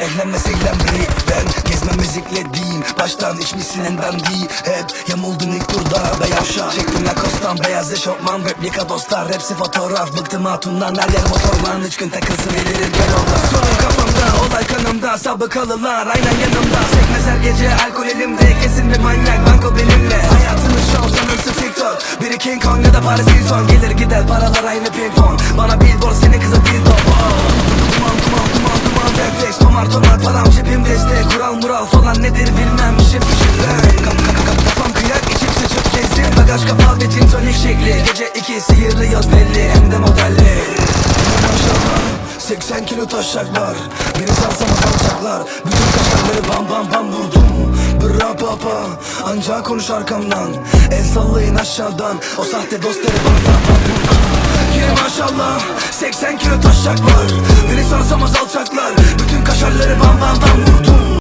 Eylem ve seylem ben Gezme müzikle değil. Baştan içmişsin en ben değil Hep yamuldun ilk turda. Be yavşak. Çektim Lacoste'dan beyaz eşofman. Replika dostlar. Hepsi fotoğraf. Bıktım hatundan. Her yer motorlan Üç gün takılsın veririm gel ola Sorun kafamda. Olay kanımda. Sabıkalılar aynen yanımda. Sekmez her gece. Alkol elimde. Kesin bir manyak. Banko benimle. Hayatını şov. Sanırsın TikTok. Biri King Kong ya da Paris Hilton. Gelir gider. Paralar aynı ping Tomar tomar param cebimde destek Kural mural falan nedir bilmem. İşim kap kafam kıyak içim sıçıp gezdim Bagaj kapalı bir gin tonic şekli. Gece iki sihirliyoruz belli hem de modelli. Maşallah 80 kilo taşaklar. Beni salsamaz alçaklar Bütün kaşarları bam bam bam vurdum. Bra papa Ancak konuş arkamdan. El sallayın aşağıdan. O sahte dostları bam bam bam vurdum. Yine maşallah 80 kilo taşak var Beni sarsamaz alçaklar Bütün kaşarları